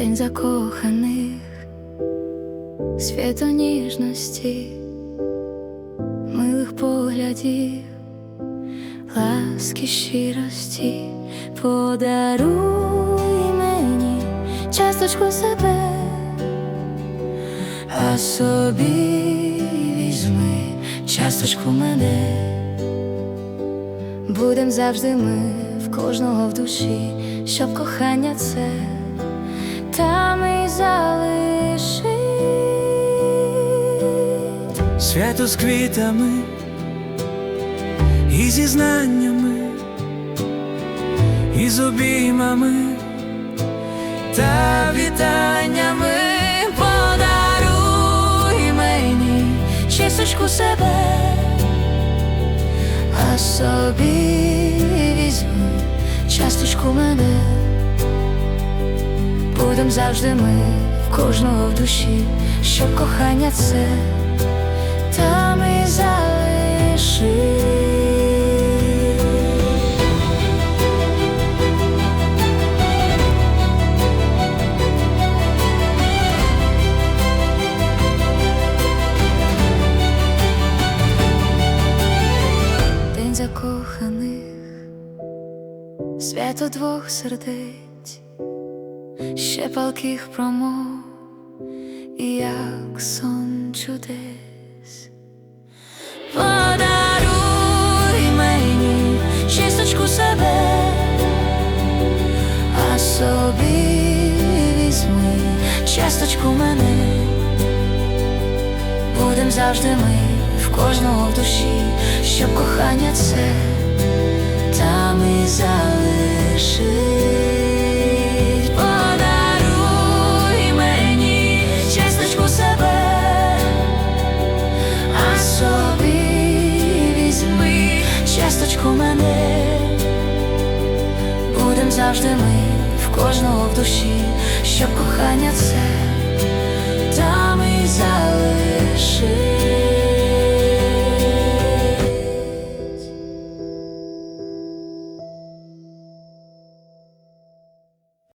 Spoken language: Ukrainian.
День закоханих, свято ніжності, милих поглядів, ласки щирості, подаруй мені часточку себе, а собі візьми часточку мене. Будем завжди ми в кожного в душі, щоб кохання це там і залишить. Свято з квітами і зізнаннями, і з обіймами та вітаннями Подаруй мені чисточку себе, а собі візьми часточку мене. Будем завжди ми в кожного в душі, щоб кохання це там і залишить. Закоханих, свято двох сердець, ще палких промов, як сон чудес. Подаруй мені чисточку себе, а собі візьми часточку мене. Будем завжди ми в кожного в душі, щоб кохання це там і залишить. Завжди ми в кожного в душі, що кохання це